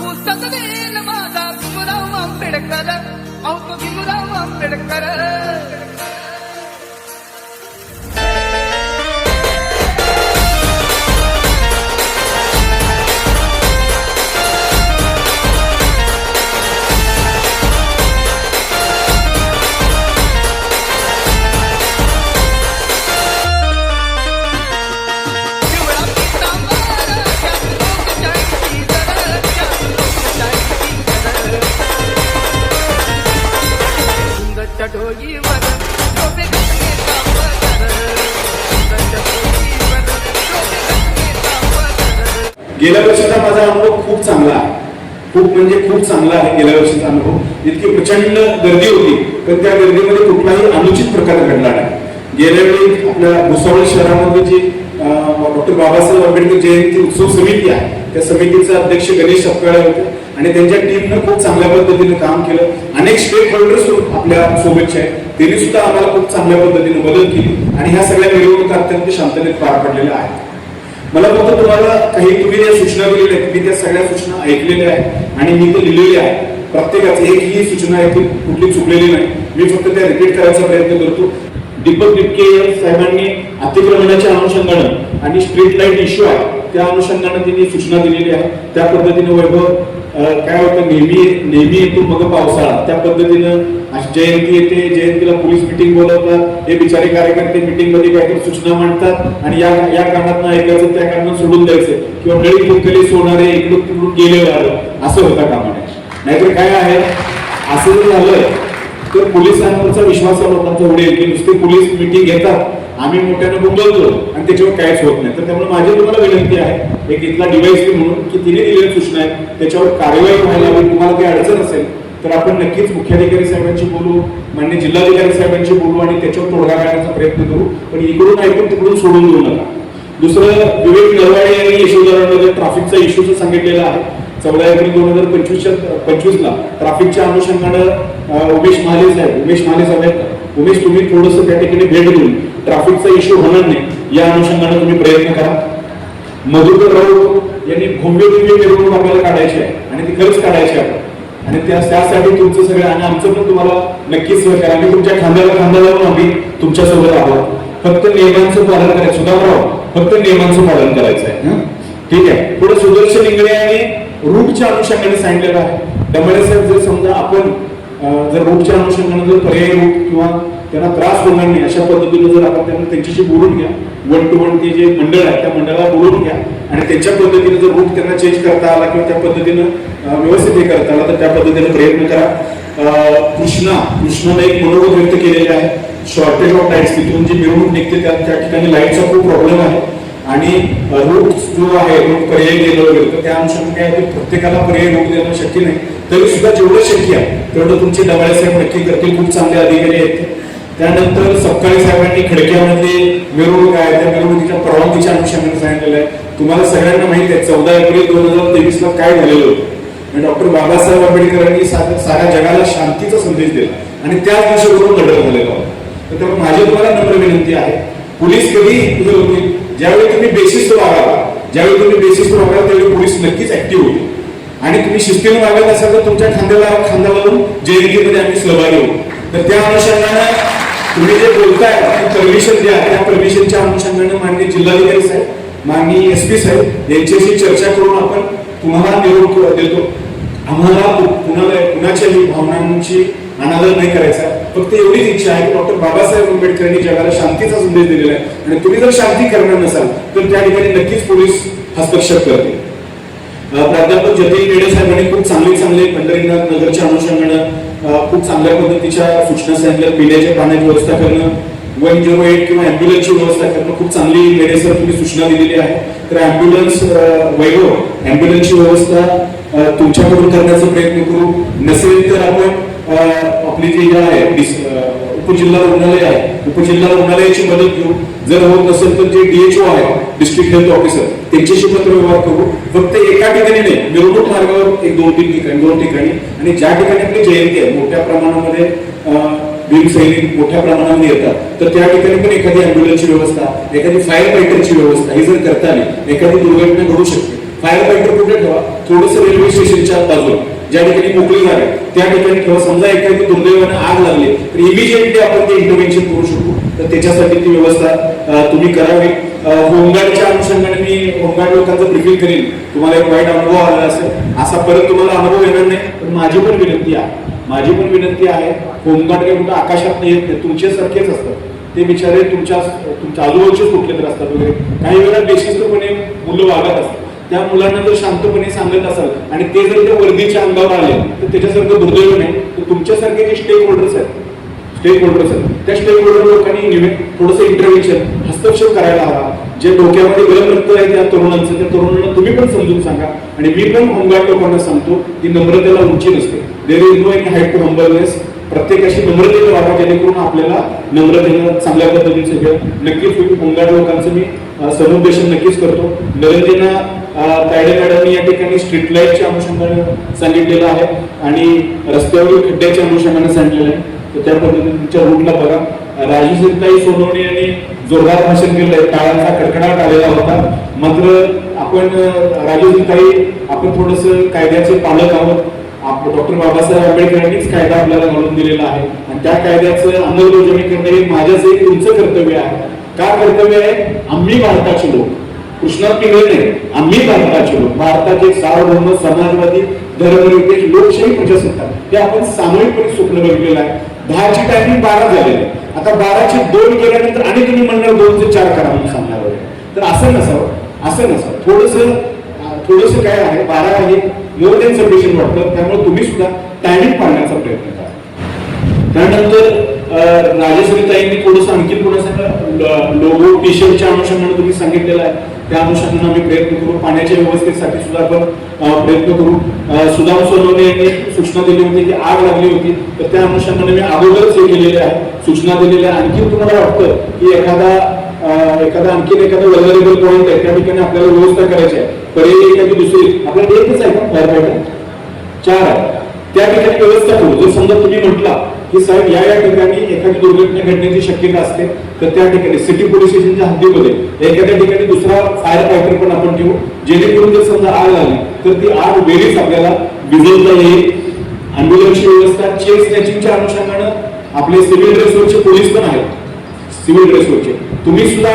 पुस्तक देईल माझा भीमराव आंबेडकर अहो भीमराव आंबेडकर गेल्या वर्षीचा माझा अनुभव खूप चांगला आहे. खूप म्हणजे खूप चांगला आहे गेल्या वर्षीचा अनुभव. इतकी प्रचंड गर्दी होती पण त्या गर्दीमध्ये कुठलाही अनुचित प्रकार घडला नाही. गेल्या वेळी आपल्या भुसावळ शहरामध्ये जी डॉक्टर बाबासाहेब आंबेडकर जयंती उत्सव समिती आहे त्या समितीचे अध्यक्ष गणेश सपकाळे होते आणि त्यांच्या टीमनं खूप चांगल्या पद्धतीने काम केलं. अनेक स्टेक होल्डर्स आपल्या सोबतचे आहेत. त्यांनी सुद्धा आम्हाला खूप चांगल्या पद्धतीने मदत केली. आणि ह्या सगळ्या मिरवणुका अत्यंत शांततेत पार पडलेल्या आहेत मला फक्त तुम्हाला काही तुम्ही ज्या सूचना दिलेल्या आहेत मी त्या सगळ्या सूचना ऐकलेल्या आहेत आणि मी ते लिहिलेल्या आहेत. प्रत्येकाचं एक ही सूचना यातून कुठली चुकलेली नाही. मी फक्त त्या रिपीट करायचा प्रयत्न करतो. दीपक दिपके साहेबांनी अतिक्रमणाच्या अनुषंगानं आणि स्ट्रीट लाइट इश्यू आहे त्या अनुषंगानं त्यांनी सूचना दिलेली आहे. त्या पद्धतीने वैभव काय होतं नेहमी नेहमी येतो मग पावसाळा. त्या पद्धतीनं अशी जयंती येते जयंतीला पोलीस मिटिंग बोलवतात हे बिचारे कार्यकर्ते मिटिंगमध्ये काहीतरी सूचना मांडतात आणि या या कामातनं ऐकायचं त्या कामात सोडून द्यायचं. किंवा वेळी फुटकली सोनारे इकडून तिकडून गेले असं होता कामा नाहीतर काय आहे? असं जर झालं तर पोलिसांवरचा विश्वास लोकांचा उडेल की नुसते पोलीस मिटिंग घेतात आम्ही मोठ्यानं बोलतो आणि त्याच्यावर काहीच होत नाही. तर त्यामुळे माझी तुम्हाला विनंती आहे एक इथला डिवाइस म्हणून की तिने दिलेल्या सूचना आहेत त्याच्यावर कार्यवाही व्हायला हवी तुम्हाला काही अडचण असेल तर आपण नक्कीच मुख्याधिकारी साहेबांशी बोलू मान्य जिल्हाधिकारी साहेबांशी बोलू आणि त्याच्यावर तोडगा काढण्याचा प्रयत्न करू पण इकडून ऐकून तिकडून सोडून देऊ नका. दुसरं विवेक नरवाडे यांनी यशोधरांमध्ये ट्रॅफिकचा इश्यूचं सांगितलेलं आहे चौदा एप्रिल दोन हजार पंचवीसच्या पंचवीसला ट्राफिकच्या अनुषंगानं उमेश महाले साहेब उमेश महाले साहेब उमेश तुम्ही थोडंसं त्या ठिकाणी भेट देऊन ट्राफिकचा इश्यू होणार नाही या अनुषंगानं तुम्ही प्रयत्न करा. मधुकर राऊत यांनी भव्य दिव्य मिरवणूक आपल्याला काढायची आहे आणि ती खरंच काढायची आहे. आणि त्या त्यासाठी तुमचं सगळं आणि आमचं पण तुम्हाला नक्कीच सहकार्य आम्ही तुमच्या खांद्याला खांदा लावून आम्ही तुमच्यासोबत आहोत. फक्त नियमांचं पालन करायचं. सुधाराव फक्त नियमांचं पालन करायचं आहे. ठीक आहे. पुढे सुदर्शन इंगळे आणि रूटच्या अनुषंगाने सांगितलेलं आहे. त्यामुळे साहेब जर समजा आपण जर रूटच्या अनुषंगाने जर पर्यायी रूट किंवा त्यांना त्रास होणार नाही अशा पद्धतीने जर आपण त्यांना त्यांच्याशी बोलून घ्या वन टू वन ते जे मंडळ आहे त्या मंडळाला बोलून घ्या आणि त्यांच्या पद्धतीने जर रूट त्यांना चेंज करता आला किंवा त्या पद्धतीनं व्यवस्थित हे करता आला तर त्या पद्धतीने प्रयत्न करा. कृष्णा कृष्णाने एक मनोगत व्यक्त केलेले आहे. शॉर्टेज ऑफ लाईट्स तिथून जी मिरवणूक निघते त्या त्या ठिकाणी लाईटचा खूप प्रॉब्लेम आहे. आणि रूट जो आहे रूट पर्याय गेलो वगैरे तर त्या अनुषंगाने काय प्रत्येकाला पर्याय रूट देणं शक्य नाही. तरी सुद्धा जेवढं शक्य आहे तेवढं तुमचे डबाळे साहेब नक्की करतील. खूप चांगले अधिकारी आहेत. त्यानंतर सपकाळी साहेबांनी खडक्यामध्ये मिरवणूक आहे. त्या मिरवणुकीच्या परवानगीच्या अनुषंगाने सांगितलेलं आहे. तुम्हाला सगळ्यांना माहिती आहे चौदा एप्रिल दोन हजार तेवीसला काय झालेलं होतं. डॉक्टर बाबासाहेब आंबेडकरांनी साऱ्या जगाला शांतीचा संदेश दिला. आणि त्याच दिवशीवरून मर्डर झालेलं होता. तर माझी तुम्हाला नम्र विनंती आहे. पोलीस कधी हे होतील. ज्यावेळी तुम्ही बेसिस वागाल ज्यावेळी तुम्ही बेसिस वागाल त्यावेळी पोलीस नक्कीच ऍक्टिव्ह होईल. आणि तुम्ही शिस्तीने वागत असाल तर तुमच्या खांद्याला खांदा लावून जयंतीमध्ये आम्ही सहभागी होऊ. तर त्या अनुषंगाने तुम्ही जे बोलताय परमिशन द्या. त्या परमिशनच्या अनुषंगाने माननीय जिल्हाधिकारी साहेब माननीय एस पी साहेब यांच्याशी चर्चा करून आपण तुम्हाला निरोप देतो. आम्हाला कुणाला कुणाच्याही भावनांची अनादर नाही करायचा. फक्त एवढीच इच्छा आहे की डॉक्टर बाबासाहेब आंबेडकरांनी जगाला शांतीचा संदेश दिलेला आहे. आणि तुम्ही जर शांती करणार नसाल तर त्या ठिकाणी नक्कीच पोलीस हस्तक्षेप करतील. प्राध्यापक जतीन मेडे साहेबांनी खूप चांगले चांगले पंढरीनाथ नगरच्या अनुषंगानं खूप चांगल्या पद्धतीच्या सूचना सांगितल्या. पिण्याच्या पाण्याची व्यवस्था करणं वन झिरो एट किंवा अँब्युलन्सची व्यवस्था करणं खूप चांगली मेडे सर तुम्ही सूचना दिलेली आहे. तर अँब्युलन्स वैभव अँब्युलन्सची व्यवस्था तुमच्याकडून करण्याचा प्रयत्न करू. नसेल तर आपण आपली जी आहे उपजिल्हा रुग्णालय आहे उपजिल्हा रुग्णालयाची मदत घेऊ जर होत नसेल तर जे डीएचओ आहे डिस्ट्रिक्ट हेल्थ ऑफिसर त्यांच्याशी पत्र व्यवहार करू. फक्त एका ठिकाणी नाही मिरवणूक मार्गावर एक दोन तीन ठिकाणी दोन ठिकाणी आणि ज्या ठिकाणी आपली जयंती आहे मोठ्या प्रमाणामध्ये भीमसैनिक मोठ्या प्रमाणामध्ये येतात तर त्या ठिकाणी पण एखादी अँब्युलन्सची व्यवस्था एखादी फायर फायटरची व्यवस्था ही जर करता आली एखादी दुर्घटना घडू शकते. फायर फायटर कुठे ठेवा? थोडस रेल्वे स्टेशनच्या बाजूला. ज्या ठिकाणी मोकळी झाली त्या ठिकाणी ठेवा समजा एखादी दुर्दैवाने आग लागली तर इमिजिएटली आपण ते इंटरव्हेन्शन करू शकतो. तर त्याच्यासाठी ती व्यवस्था तुम्ही करावी. होमगार्डच्या अनुषंगाने मी होमगार्ड लोकांचं ब्रिफिंग करेन. तुम्हाला एक वाईट अनुभव आला असेल असा परत तुम्हाला अनुभव येणार नाही. पण माझी पण विनंती आहे. माझी पण विनंती आहे होमगार्ड काही कुठं आकाशात नाही येत नाही तुमच्यासारखेच असतात. ते बिचारे तुमच्या तुमच्या आजूबाजूचे कुठले तर असतात वगैरे. काही वेळा बेशिस्तपणे मुलं वागत असतात. त्या मुलांना जर शांतपणे सांगत असाल आणि ते जर त्या वर्दीच्या अंगावर आले तर त्याच्यासारखं दुर्दैव नाही. तर तुमच्यासारखे जे स्टेक होल्डर्स आहेत स्टेक होल्डर्स आहेत त्या स्टेक होल्डर लोकांनी थोडंसं इंटरव्हेन्शन हस्तक्षेप करायला हवा. जे डोक्यामध्ये गरम रक्त आहे त्या तरुणांचं त्या तरुणांना तुम्ही पण समजून सांगा. आणि मी पण होमगार्ड लोकांना सांगतो की नम्रतेला उंची नसते. There is no any height to humbleness प्रत्येकाशी नम्रतेने वागा जेणेकरून आपल्याला नम्रतेनं चांगल्या पद्धतीचं हे नक्कीच होईल. होमगार्ड लोकांचं मी समुपदेशन नक्कीच करतो. नरेंद्रना तायडे मॅडमनी या ठिकाणी स्ट्रीट लाईटच्या अनुषंगाने सांगितलेलं आहे आणि रस्त्यावरील खड्ड्याच्या अनुषंगाने सांगितलेलं आहे. तर त्या पद्धतीने तुमच्या रूटला बघा. राजेशिरताई सोनवणे यांनी जोरदार भाषण केलं आहे. टाळांचा कडकडाट आलेला होता. मात्र आपण राजेशिरताई आपण थोडस कायद्याचे पालक आहोत. डॉक्टर बाबासाहेब आंबेडकरांनीच कायदा आपल्याला घालून दिलेला आहे. आणि त्या कायद्याचं अंमलबजावणी करणे हे माझ्याच एक उंच कर्तव्य आहे. का कर्तव्य आहे? आम्ही भारताचे लोक. कृष्णार्थी पिंगळे नाही आम्ही भारताचे लोक. भारताचे सार्वभौम समाजवादी धर्मनिरपेक्ष लोकशाही प्रजासत्ताक. ते आपण सामूहिकपणे स्वप्न बघितलेलं आहे. दहाची टायमिंग बारा झालेली आहे. आता बाराचे दोन केल्यानंतर आणि तुम्ही म्हणणार दोन ते चार करा म्हणून सांगणार वगैरे. तर असं नसावं. असं नसावं. थोडस थोडस काय आहे? बारा आहे. मोर देन सफिशियंट वाटतं त्यामुळे तुम्ही सुद्धा टायमिंग पाळण्याचा प्रयत्न करा. त्यानंतर राजेश्वरीताईंनी थोडंसं आणखी थोडंसं लोगो टी शर्टच्या अनुषंगाने तुम्ही सांगितलेलं आहे. त्या अनुषंगाने आम्ही प्रयत्न करू. पाण्याच्या व्यवस्थेसाठी सुद्धा आपण प्रयत्न करू. सुधाम सोनवणे यांनी सूचना दिली होती की आग लागली होती. तर त्या अनुषंगाने मी अगोदरच हे केलेले आहे. सूचना दिलेल्या आणखी तुम्हाला वाटतं की एखादा एखादा आणखीन एखादा वल्नरेबल पॉईंट आहे त्या ठिकाणी आपल्याला व्यवस्था करायची आहे. पर्यायी एखादी दुसरी आपल्याला एकच आहे फायर फायटर चार आहे. त्या ठिकाणी व्यवस्था करू. जर समजा तुम्ही म्हटला की साहेब या या ठिकाणी एखादी दुर्घटना घडण्याची शक्यता असते तर त्या ठिकाणी सिटी पोलीस स्टेशनच्या हद्दीमध्ये एखाद्या ठिकाणी दुसरा फायर फायटर पण आपण ठेवू. जेणेकरून जर समजा आग लागली तर ती आग वेळीच आपल्याला विझवता येईल. अँब्युलन्सची व्यवस्था चेक स्नॅचिंगच्या अनुषंगानं आपले सिव्हिल ड्रेसवरचे पोलीस पण आहेत. सिव्हिल ड्रेसवरचे तुम्ही सुद्धा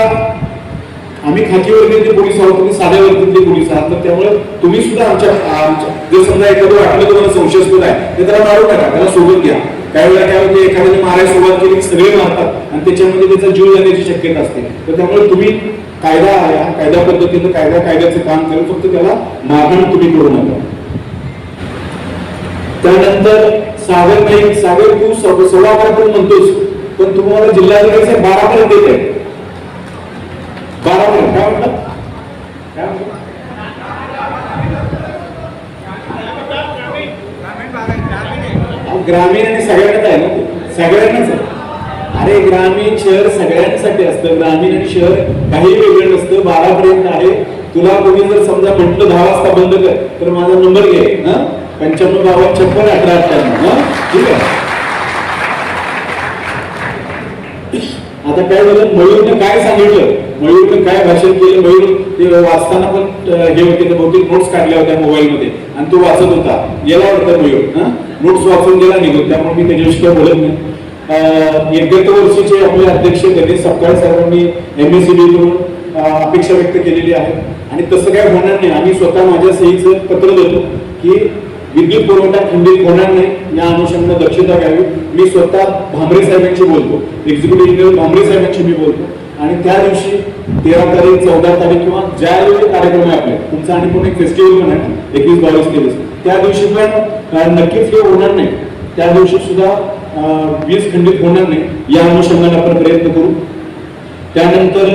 आम्ही खाकी वर्गातले पोलीस आहोत तुम्ही साध्या वर्गातले पोलीस आहात तर त्यामुळे तुम्ही सुद्धा आमच्या आमच्या जर समजा एखादं वाटलं तुम्हाला संशयास्पद आहे तर त्याला मारू नका त्याला सोबत घ्या त्यावेळेला वेळा काय होते एखाद्याने मारायला सुरुवात केली सगळे मारतात आणि त्याच्यामध्ये त्याचा जीव जाण्याची शक्यता असते. तर त्यामुळे तुम्ही कायदा आहे हा कायदा पद्धतीनं कायदा कायद्याचं काम करून फक्त त्याला मारहाण तुम्ही करू नका. त्यानंतर सागर नाही सागर तू सोळा सव्वा म्हणतोस पण तुम्हाला जिल्हाधिकारी बारा पर्यंत येत आहे बारा पर्यंत काय म्हटलं काय म्हटलं अहो, ग्रामीण आणि सगळ्यांनाच आहे ना सगळ्यांनाच आहे. अरे ग्रामीण शहर सगळ्यांसाठी असतं. ग्रामीण आणि शहर काही वेगळं नसतं. बारा पर्यंत आहे. तुला कोणी जर समजा म्हटलं दहा वाजता बंद कर तर माझा नंबर घे. ना पंच्याण्णव बावन छप्पन अठरा अठ्ठ्याण्णव हा? ठीक आहे? आता काय झालं? मयूरनं काय सांगितलं? मयूरनं काय भाषण केलं मयूर ते वाचताना पण हे होते ते बहुतेक नोट्स काढल्या होत्या मोबाईलमध्ये. आणि तो वाचत होता. गेला होता मयूर हा? नोट्स वाचून गेला निघून. त्यामुळे मी त्याच्याविषयी काय बोलत नाही. एक गत वर्षीचे आपले अध्यक्ष गणेश सपकाळ साहेबांनी एम एस सी बी कडून अपेक्षा व्यक्त केलेली आहे. आणि तसं काय होणार नाही. आम्ही स्वतः माझ्या सहीचं पत्र देतो की विद्युत पुरवठा खंडित होणार नाही या अनुषंगाने दक्षता घ्यावी. मी स्वतः भांबरे साहेबांशी बोलतो. एक्झिक्युटिव्ह इंजिनियर भांबरे साहेबांशी मी बोलतो. आणि त्या दिवशी तेरा तारीख चौदा तारीख किंवा ज्या वेळी कार्यक्रम आहे आपले तुमचा आणि पण एक फेस्टिवल पण आहे एकवीस बावीस तेवीस त्या दिवशी पण नक्कीच हे होणार नाही. त्या दिवशी सुद्धा वीज खंडित होणार नाही या अनुषंगाने आपण प्रयत्न करू. त्यानंतर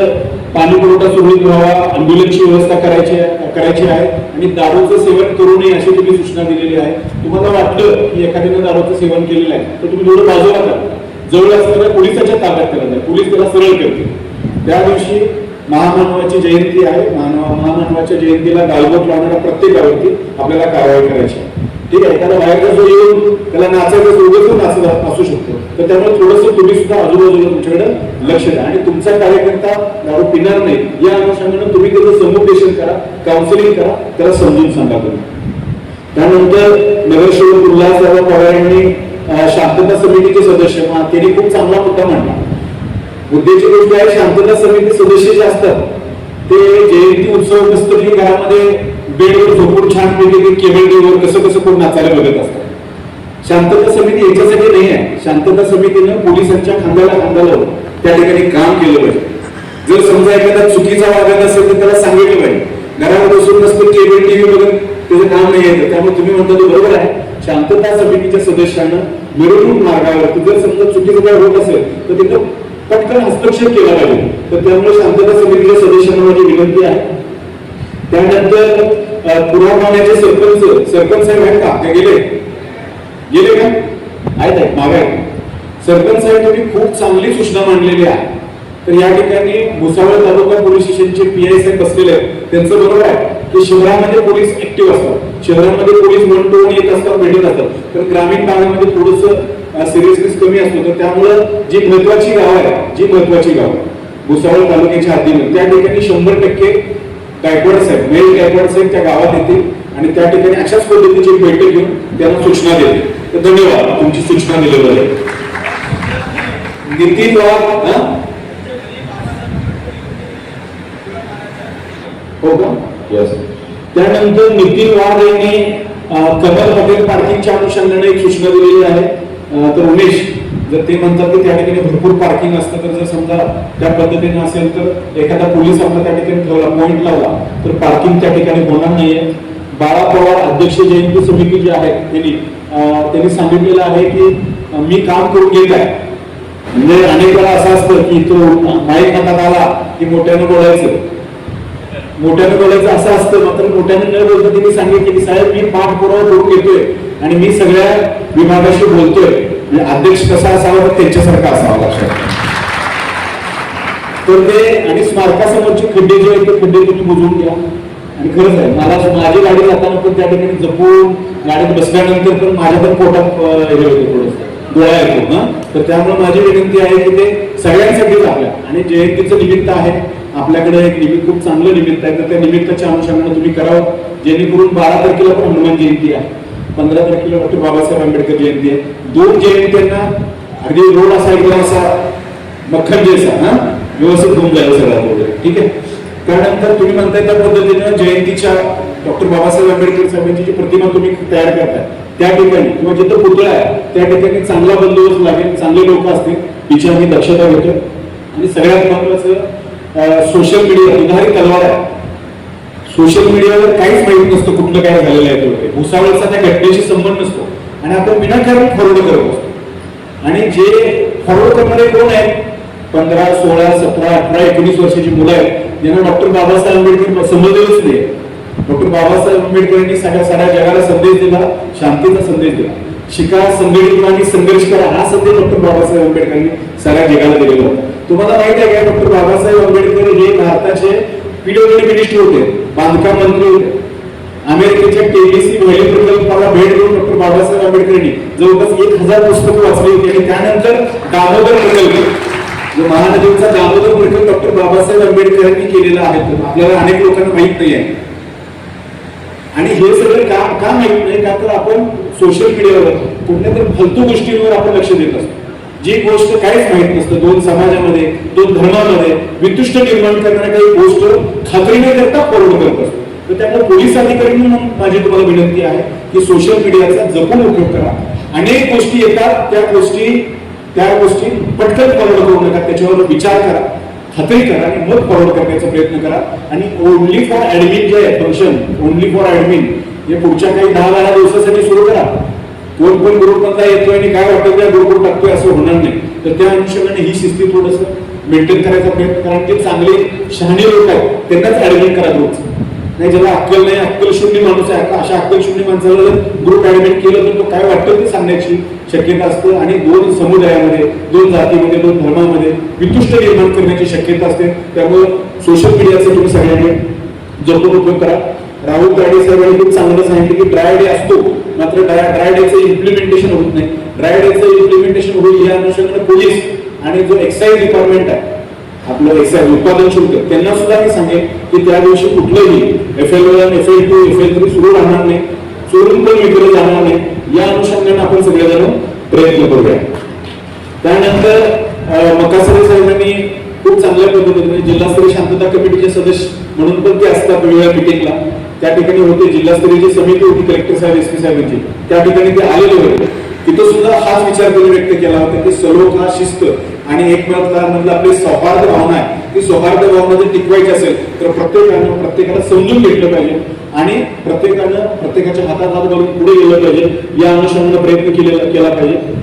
पाणी पुरवठा सुरळीत व्हावा अँब्युलन्सची व्यवस्था करायची आहे- करायची आहे आणि दारूचं सेवन करू नये अशी तुम्ही सूचना दिलेली आहे. तुम्हाला वाटलं की एखाद्याने दारूचं सेवन केलेलं आहे तर तुम्ही थोडं बाजूला करा. जवळ असताना पोलिसाच्या ताब्यात करत आहे पोलीस त्याला सरळ करतील. त्या दिवशी महामानवाची जयंती आहे. महामानवाच्या जयंतीला गालबोट लावणाऱ्या प्रत्येकावरती आपल्याला कारवाई करायची. आहे ठीक आहे एखादा बाहेरचा जो येऊन त्याला नाचायचं उगत नाचत असू शकतो. तर त्यामुळे थोडंसं तुम्ही सुद्धा आजूबाजूला तुमच्याकडे लक्ष द्या. आणि तुमचा कार्यकर्ता दारू पिणार नाही या अनुषंगाने तुम्ही त्याचं समुपदेशन करा काउन्सिलिंग करा त्याला समजून सांगा तुम्ही. त्यानंतर नगरसेवक उल्हासदादा पवार यांनी शांतता समितीचे सदस्य त्यांनी खूप चांगला मुद्दा मांडला. मुद्द्याची गोष्ट आहे शांतता समिती सदस्य जे असतात ते जयंती उत्सव मस्त की घरामध्ये बेडवर झोपून छान पैकी केबल टीव्हीवर कसं कसं कोण नाचायला बघत असतात. शांतता समिती याच्यासाठी नाही आहे. शांतता समितीनं पोलिसांच्या खांद्याला खांदा लावून त्या ठिकाणी काम केलं पाहिजे. जर समजा एखादा चुकीचा वागत असेल तर त्याला सांगितलं पाहिजे. घरामध्ये बसून नसतं केबल टीव्ही बघत त्याचं काम नाही येतं त्यामुळे तुम्ही म्हणता ते बरोबर आहे. शांतता समितीच्या सदस्यांना मिरवणूक मार्गावरती जर समजा चुकीचं काय होत असेल तर तिथं पटकन हस्तक्षेप केला पाहिजे तर त्यामुळे शांतता समितीच्या सदस्यांना माझी विनंती आहे. त्यानंतर अं, पुरावण्याचे सरपंच सरपंच साहेब आहेत का? ते गेले. गेले का? आहेत आहेत. मागे सरपंच साहेब तुम्ही खूप चांगली सूचना मांडलेली आहे. तर या ठिकाणी भुसावळ तालुका पोलीस स्टेशनचे पी आय साहेब बसलेले आहेत. त्यांचं बरोबर आहे की शहरामध्ये पोलीस ऍक्टिव्ह असतात. शहरामध्ये पोलीस वन टू वन येत असतात भेटत असतात. तर ग्रामीण भागामध्ये थोडस सिरियसनेस कमी असतो. तर त्यामुळं जी महत्वाची गाव आहे जी महत्वाची गाव भुसावळ तालुक्याच्या हद्दीमध्ये त्या ठिकाणी शंभर टक्के गायकवाड साहेब मेल गायकवाड साहेब त्या गावात येतील आणि त्या ठिकाणी अशाच पद्धतीची बैठक घेऊन त्यांना सूचना देतील. तर धन्यवाद. तुमची सूचना दिल्याबद्दल नितीन वाघ हा? का? यस त्यानंतर नितीन वाघ यांनी कमल हॉटेल पार्किंगच्या अनुषंगाने एक सूचना दिलेली आहे. तर उमेश जर ते म्हणतात की त्या ठिकाणी भरपूर पार्किंग असतं तर जर समजा त्या पद्धतीने असेल तर एखादा पोलीस आपला त्या ठिकाणी ठेवला पॉईंट लावला तर पार्किंग त्या ठिकाणी होणार नाहीये. बाळा पवार अध्यक्ष जयंती समिती जी आहे त्यांनी त्यांनी सांगितलेलं आहे की मी काम करून घेत आहे. म्हणजे अनेक वेळा असं असतं की तो माईक हातात आला की मोठ्यानं बोलायचं. मोठ्यानं बोलायचं असं असतं मात्र मोठ्यानं न बोलता त्यांनी सांगितलं की साहेब मी पाठपुरावा करून घेतोय. आणि मी सगळ्या विभागाशी बोलतोय. म्हणजे अध्यक्ष कसा असावा तर त्यांच्यासारखा असावा. लक्षात तर ते आणि स्मारकासमोरचे खड्डे जे आहेत ते खड्डे तुम्ही बुजवून घ्या. आणि खरंच आहे मला माझी गाडी जाताना पण त्या ठिकाणी जपून गाडीत बसल्यानंतर पण माझ्या पण पोटात हे होते थोडंसं. डोळा येतो ना तर त्यामुळे माझी विनंती आहे की ते सगळ्यांसाठीच आपल्या. आणि जयंतीचं निमित्त आहे. आपल्याकडे एक निमित्त खूप चांगलं निमित्त आहे. तर त्या निमित्ताच्या अनुषंगाने तुम्ही करावं. जेणेकरून बारा तारखेला पण हनुमान जयंती आहे. पंधरा तारखेला डॉक्टर बाबासाहेब आंबेडकर जयंती आहे. दोन जयंत्यांना अगदी रोड असा एकदम असा मक्खन जैसा हा? व्यवस्थित होऊन जाईल सगळा वगैरे. ठीक आहे? त्यानंतर तुम्ही म्हणताय त्या पद्धतीनं जयंतीच्या डॉक्टर बाबासाहेब आंबेडकर साहेबांची जी प्रतिमा तुम्ही तयार करताय त्या ठिकाणी किंवा जिथं पुतळा आहे त्या ठिकाणी चांगला बंदोबस्त लागेल चांगले लोक असतील याची आम्ही दक्षता घेतो आणि सगळ्यात महत्वाचं सोशल मीडिया उदाहरण तलवार आहे. सोशल मीडियावर काहीच माहीत नसतं कुठलं काय झालेलं आहे ते भुसावळचा त्या घटनेशी संबंध नसतो. आणि आपण विनाकारण फॉरवर्ड करत असतो. आणि जे फॉरवर्ड करणारे कोण आहेत? पंधरा सोळा सतरा अठरा एकोणीस वर्षाची मुलं आहेत. ज्यांना डॉक्टर बाबासाहेब आंबेडकर समजलेलंच नाही. डॉक्टर बाबासाहेब आंबेडकरांनी सगळ्या साऱ्या जगाला संदेश दिला शांतीचा संदेश दिला. शिका संघटित आणि संघर्ष करा हा संदेश डॉक्टर बाबासाहेब आंबेडकरांनी सगळ्या जगाला दिलेला होता. तुम्हाला माहिती आहे का डॉक्टर बाबासाहेब आंबेडकर हे भारताचे पीडब्ल्यूडी मिनिस्टर होते. बांधकाम मंत्री होते. अमेरिकेच्या केबीसी व्हॅली प्रकल्पाला भेट देऊन डॉक्टर बाबासाहेब आंबेडकरांनी जवळपास एक हजार पुस्तकं वाचली होती. आणि त्यानंतर दामोदर प्रकल्प जो महानदीचा दामोदर प्रकल्प डॉक्टर बाबासाहेब आंबेडकरांनी केलेला आहे आपल्याला अनेक लोकांना माहीत नाही आहे. आणि हे सगळं का का माहीत नाही? का तर आपण सोशल मीडियावर कुठल्या तरी फलतू गोष्टींवर आपण लक्ष देत असतो. जी गोष्ट काहीच माहीत नसतं. दोन समाजामध्ये दोन धर्मामध्ये वितुष्ट निर्माण करणाऱ्या काही गोष्ट खात्रीने करता फॉरवर्ड करत असतो. तर त्यामुळे पोलीस अधिकारी म्हणून माझी तुम्हाला विनंती आहे की सोशल मीडियाचा जपून उपयोग करा. अनेक गोष्टी येतात त्या गोष्टी त्या गोष्टी पटकन फॉरवर्ड करू नका. त्याच्यावर विचार करा खात्री करा आणि मग फॉरवर्ड करण्याचा प्रयत्न करा. आणि ओनली फॉर ऍडमिन जे आहे फंक्शन ओनली फॉर ऍडमिन हे पुढच्या काही दहा बारा दिवसासाठी सुरू करा. कोण कोण ग्रुप येतोय आणि काय वाटतं त्या ग्रुपवर टाकतोय असं होणार नाही. तर त्या अनुषंगाने ही शिस्ती थोडस मेंटेन करायचा प्रयत्न कारण ते चांगले शहाणे लोक आहेत. त्यांनाच ऍडमिट करा ग्रुप नाही ज्याला अक्कल नाही अक्कल शून्य माणूस आहे. अशा अक्कल शून्य माणसाला जर ग्रुप ऍडमिट केलं तर तो काय वाटतं ते सांगण्याची शक्यता असते आणि दोन समुदायामध्ये दोन जातीमध्ये दोन धर्मामध्ये वितुष्ट निर्माण करण्याची शक्यता असते. त्यामुळे सोशल मीडियाचा तुम्ही सगळ्यांनी जपून उपयोग करा. राहुल गाडे साहेबांनी खूप चांगलं सांगितलं की ड्राय डे असतो मात्र ड्राय डेचं इम्प्लिमेंटेशन होत नाही. ड्राय डेचं इम्प्लिमेंटेशन होईल या अनुषंगाने पोलीस आणि जो एक्साईज डिपार्टमेंट आहे आपलं एक्साईज उत्पादन शुल्क त्यांना सुद्धा मी सांगेन की त्या दिवशी कुठलंही F L one F L two F L three सुरू राहणार नाही चोरून पण विकलं जाणार नाही या अनुषंगाने आपण सगळेजण प्रयत्न करूया. त्यानंतर मकासरे साहेबांनी खूप चांगल्या पद्धतीने जिल्हास्तरीय शांतता कमिटीचे सदस्य म्हणून पण ते असतात वेगवेगळ्या मिटिंगला त्या ठिकाणी होते जिल्हास्तरीयची समिती होती कलेक्टर साहेब एस पी साहेबांची. त्या ठिकाणी ते आलेले होते. तिथं सुद्धा हाच विचार त्यांनी व्यक्त केला होता की सलोखा शिस्त आणि एकमेकांमधलं आपली सौहार्द भावना आहे. ती सौहार्द भावना जर टिकवायची असेल तर प्रत्येकानं प्रत्येकाला समजून घेतलं पाहिजे आणि प्रत्येकानं प्रत्येकाच्या हातात हात घालून पुढे गेलं पाहिजे. या अनुषंगाने प्रयत्न केलेला केला पाहिजे.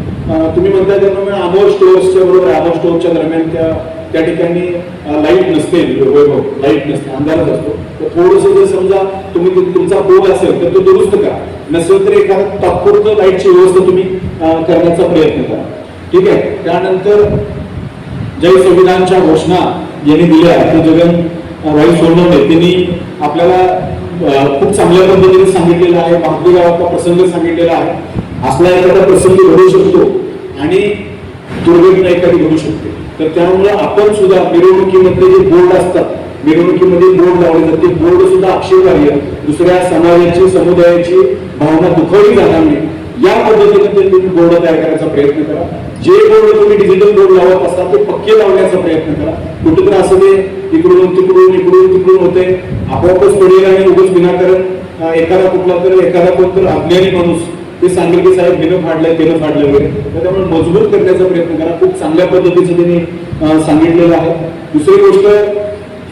तुम्ही म्हणताय त्यांना अमोल स्टोअर्सच्या बरोबर अमोल स्टोअरच्या दरम्यान त्या त्या ठिकाणी लाइट नसते वैभव लाइट नसते अंधारच असतो. तर थोडस जर समजा तुम्ही तुमचा बोग असेल तर तो दुरुस्त करा. नसेल तर एखादा तात्पुरतं लाईटची व्यवस्था तुम्ही करण्याचा प्रयत्न करा. ठीक आहे? त्यानंतर जय संविधानच्या घोषणा यांनी दिल्या ते जगन भाई सोनवणे त्यांनी आपल्याला खूप चांगल्या पद्धतीने सांगितलेलं आहे. भाकरी गावाचा प्रसंग सांगितलेला आहे. असला एखादा प्रसंग घडू शकतो आणि दुर्घटना एखादी घडू शकते. तर त्यामुळे आपण सुद्धा मिरवणुकीमध्ये जे बोर्ड असतात मिरवणुकीमध्ये बोर्ड लावले जाते बोर्ड सुद्धा आक्षेपार्ह दुसऱ्या समाजाची समुदायाची भावना दुखवली जाणार नाही. या पद्धतीने ते तुम्ही बोर्ड तयार करायचा प्रयत्न करा. जे बोर्ड तुम्ही डिजिटल बोर्ड लावत असता ते पक्के लावण्याचा प्रयत्न करा. कुठेतरी असं ते इकडून तिकडून इकडून तिकडून होते आपोआपच पडेल आणि उगच विनाकारण एखादा कुठला तर एखादा कोणतर अज्ञानी माणूस ते सांगेल की साहेब बिनं फाडलंय बिनं फाडलं वगैरे. तर त्यामुळे मजबूत करण्याचा प्रयत्न करा. खूप चांगल्या पद्धतीचं त्यांनी सांगितलेलं आहे. दुसरी गोष्ट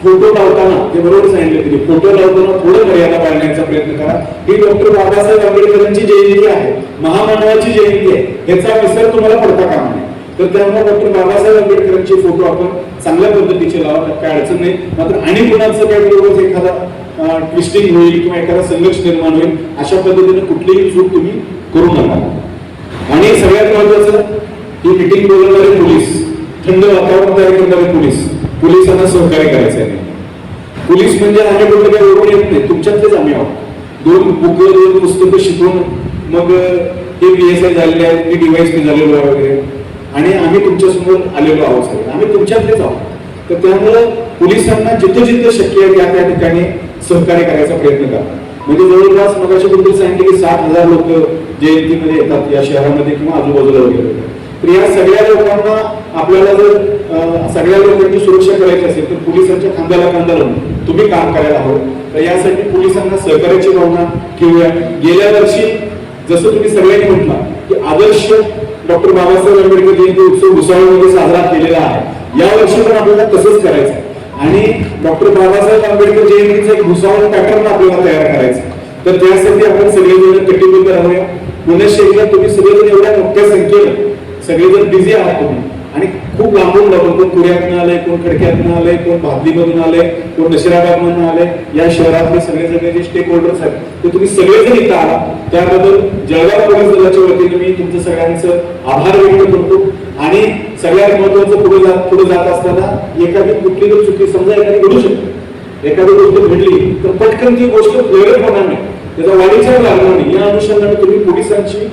फोटो लावताना ते बरोबर सांगितलं त्यांनी फोटो लावताना थोडं मर्यादा पाळण्याचा प्रयत्न करा. ही डॉक्टर बाबासाहेब आंबेडकरांची जयंती आहे. महामानवाची जयंती आहे. याचा विसर तुम्हाला पडता कामा नये. तर त्यामुळे डॉक्टर बाबासाहेब आंबेडकरांचे फोटो आपण चांगल्या पद्धतीचे लावा काय अडचण नाही. मात्र आणि कुणाचं काही बरोबर एखादा? ट्विस्टिंग होईल किंवा एखादा संघर्ष निर्माण होईल अशा पद्धतीने कुठलीही चूक तुम्ही करू नका. आणि सगळ्यात महत्वाचं ही मिटिंग बोलवणारे पोलीस थंड वातावरण तयार करणारे पोलीस पोलिसांना सहकार्य करायचं आहे. पोलीस म्हणजे आम्ही कुठलं काही ओळखून येत नाही तुमच्यातलेच आम्ही आहोत. दोन बुक दोन पुस्तकं शिकून मग हे बी एस आय झालेले आहेत मी डीवायस पी झालेलो आहे वगैरे. आणि आम्ही तुमच्यासमोर आलेलो आहोत सगळे. आम्ही तुमच्यातलेच आहोत. तर त्यामुळं पोलिसांना जिथं जिथं शक्य आहे त्या त्या ठिकाणी सहकार्य करायचा प्रयत्न करा. म्हणजे जवळपास मग अशी बद्दल सांगितले की सात हजार लोक जयंतीमध्ये येतात या शहरामध्ये किंवा आजूबाजूला वगैरे. तर या सगळ्या लोकांना आपल्याला जर अं, सगळ्या लोकांची सुरक्षा करायची असेल तर पोलिसांच्या खांद्याला खांदा लावून तुम्ही काम करायला हवं. तर यासाठी पोलिसांना सहकार्याची भावना ठेवूया. गेल्या वर्षी जसं तुम्ही सगळ्यांनी म्हटलं की आदर्श डॉक्टर बाबासाहेब आंबेडकर जयंती उत्सव भुसावळमध्ये साजरा केलेला आहे. या वर्षी पण आपल्याला तसंच करायचं आहे. आणि डॉक्टर बाबासाहेब आंबेडकर जयंतीचा एक भुसावळ पॅटर्न आपल्याला तयार करायचा. तर त्यासाठी आपण सगळेजण कटिबद्ध राहूया. पुणे शहरात तुम्ही सगळेजण एवढ्या मोठ्या संख्येनं सगळेजण बिझी आहात तुम्ही. आणि खूप लांबून लांबून कोण पुण्यातून आलंय कोण खडक्यातनं आलंय कोण भादलीमधून आलंय कोण नशिराबादमधून आलंय या शहरातले सगळे सगळे जे स्टेक होल्डर्स आहेत ते तुम्ही सगळेजण इथं आला त्याबद्दल जळगाव पोलीस दलाच्या वतीने मी तुमचं सगळ्यांचं आभार व्यक्त करतो. आणि सगळ्यात महत्वाचं पुढे जात पुढे जात असताना एखादी कुठली जर चुकी समजा एखादी घडू शकते. एखादी गोष्ट घडली तर पटकन ती गोष्ट वेगळं होणार नाही त्याचा वाढीचा लागणार नाही या अनुषंगाने तुम्ही पोलिसांची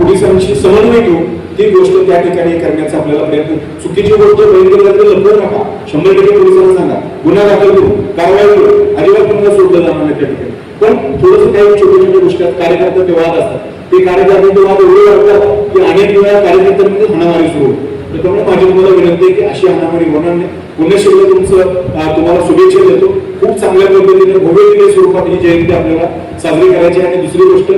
पोलिसांशी समन्वय घेऊन ती गोष्ट त्या ठिकाणी करण्याचा आपल्याला प्रयत्न चुकीची गोष्ट बहिणीकडे लपवू नका. शंभर टक्के पोलिसांना सांगा. गुन्हा दाखल करू. कारवाई करू. अजिबात तुम्हाला सोडलं जाणार नाही त्या ठिकाणी. पण थोडंसं काही छोट्या छोट्या गोष्टी कार्यकर्ते कार्यकर्त्यांचे वाद असतात. ते कार्यकर्त्यांचे वाद एवढे वाढतात की अनेक वेळा कार्यकर्त्यांमध्ये हाणामारी सुरू होते. तर त्यामुळे माझी तुम्हाला विनंती आहे की अशी हाणामारी होणार नाही. पुन्हा शेवटी तुमचं तुम्हाला शुभेच्छा देतो. खूप चांगल्या पद्धतीने भव्य स्वरूपात ही जयंती आपल्याला साजरी करायची आणि दुसरी गोष्ट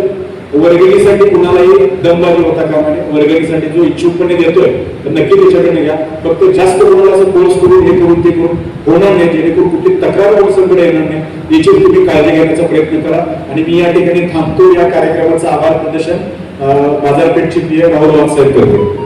वर्गणीसाठी कुणालाही दमबाजी होता कामा नये. वर्गणीसाठी जो इच्छुकपणे देतोय तर नक्की त्याच्याकडे घ्या फक्त जास्त कोणाला असं कोर्स करून हे करून ते करून होणार नाही. जेणेकरून कुठली तक्रार पोलिसांकडे येणार नाही. याची तुम्ही काळजी घेण्याचा प्रयत्न करा. आणि मी या ठिकाणी थांबतो. या कार्यक्रमाचं आभार प्रदर्शन बाजारपेठची पी. राहुल वाघ साहेब करतो.